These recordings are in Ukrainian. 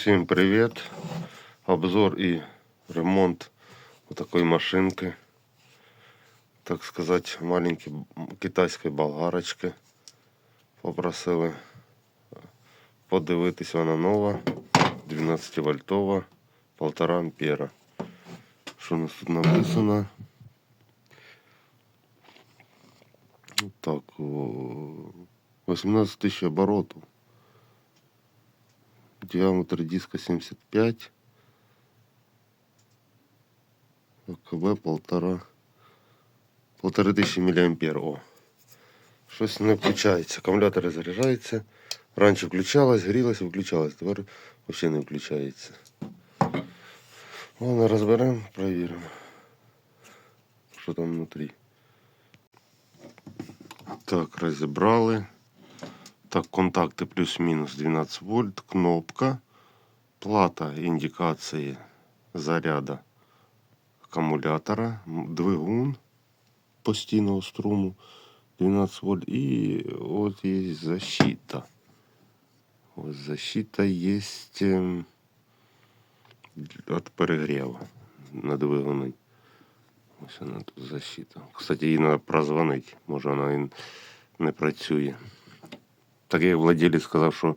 Всем привет! Обзор и ремонт вот такой машинки. Так сказать, маленькой китайської болгарочки. Попросили подивитись, вона нова, 12 вольтова, 1,5 ампера. Що у нас тут написано? Так, о, 18 тысяч оборотов Диаметр диска 75. АКБ полтора. Полтори тисячі міліампер. О. Щось не включається. Акумулятор заряджається. Раніше включалось, грілось, виключалось. Тепер взагалі не включається. Ладно, розберемо, перевіримо. Що там внутрі. Так, розібрали. Так, контакти плюс-мінус 12 вольт, кнопка, плата індикації заряду акумулятора, двигун постійного струму 12 вольт і от є защита. Ось защита є ем, від перегріву на двигуни. Ось вона тут защита. Кстати, її треба прозвонити, може вона не працює. Так як владелець сказав, що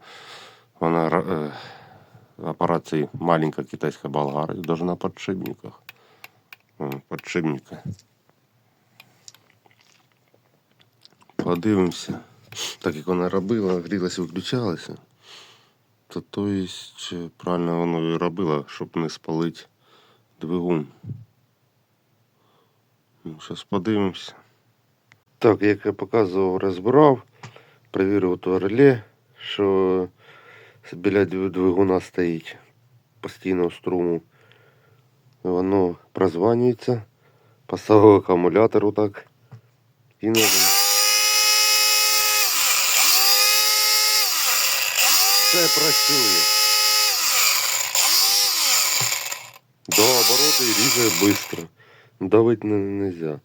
вона е, апарат маленька китайська болгарка, даже на подшипниках. Подшипники. Подивимося. Так як вона робила, грілася, виключалася, то то есть, е, правильно воно і робила, щоб не спалити двигун. Ну, зараз подивимося. Так, як я показував, розбирав. Перевірив реле, що біля двигуна стоїть постійного струму. Воно прозванюється. Поставив акумулятор отак. І. Все працює. До обороти різає швидко. Давити не можна.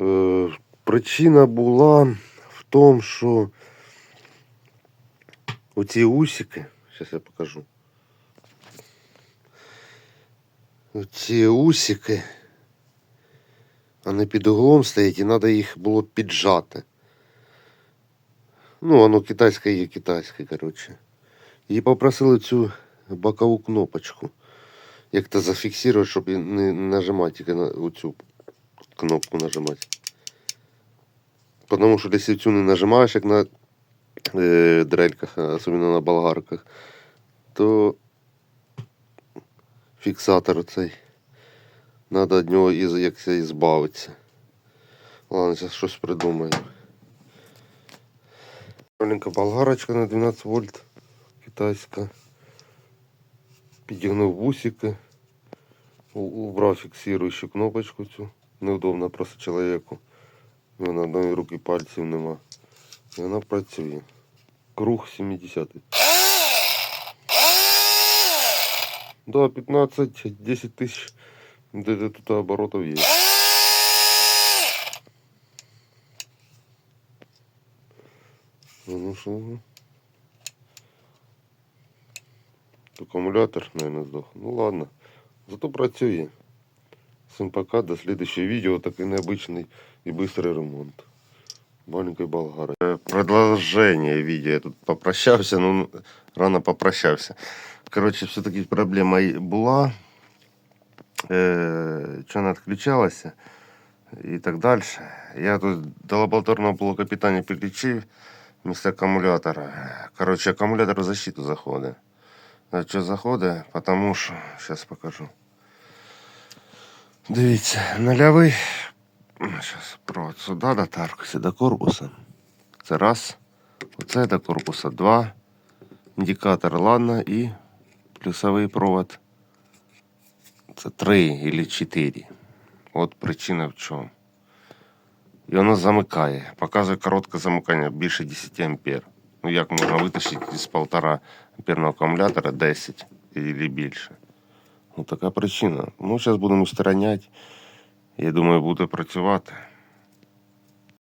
Е, причина була в тому, що оці усики, зараз я покажу. Ці усики, вони під углом стоять і треба їх було піджати. Ну, воно китайське є китайське, коротше. І попросили цю бокову кнопочку. Як то зафіксувати, щоб не нажимати тільки на оцю кнопку нажимати. Потому що якщо цю не нажимаєш, як на е, дрельках, особливо на болгарках, то фіксатор цей. Надо від нього якось ізбавитися. Ладно, зараз щось придумаю. Маленька болгарочка на 12 вольт китайська. Підігнув бусики. Убрав фіксуючу кнопочку цю. Неудобно просто чоловіку. У нього на одної руки пальців нема. І вона працює. Круг 70. Да, 15-10 тисяч де тут оборотів є. Ну що? Аккумулятор, наверное, здох. Ну ладно. Зато працює. Всім пока, до следующего видео. Такий необычный и быстрый ремонт. Маленькой болгары. Продолжение видео. Я тут попрощався, ну рано попрощався. Короче, все-таки проблема і була. Е, що вона відключалася і так далі. Я тут до лабораторного блока питання підключив вместо акумулятора. Короче, акумулятор в защиту заходить. А що заходить? Потому що, зараз покажу. Дивіться, нульовий. Зараз провод сюди дотаркуся до корпуса. Це раз. Оце до корпуса два. Індикатор ладно і плюсовий провод. Це три або чотири. От причина в чому. І воно замикає. Показує коротке замикання більше 10 ампер. Ну як можна витащити з 1,5 амперного акумулятора 10 або більше. Ну така причина. Ну зараз будемо устранять. Я думаю, буде працювати.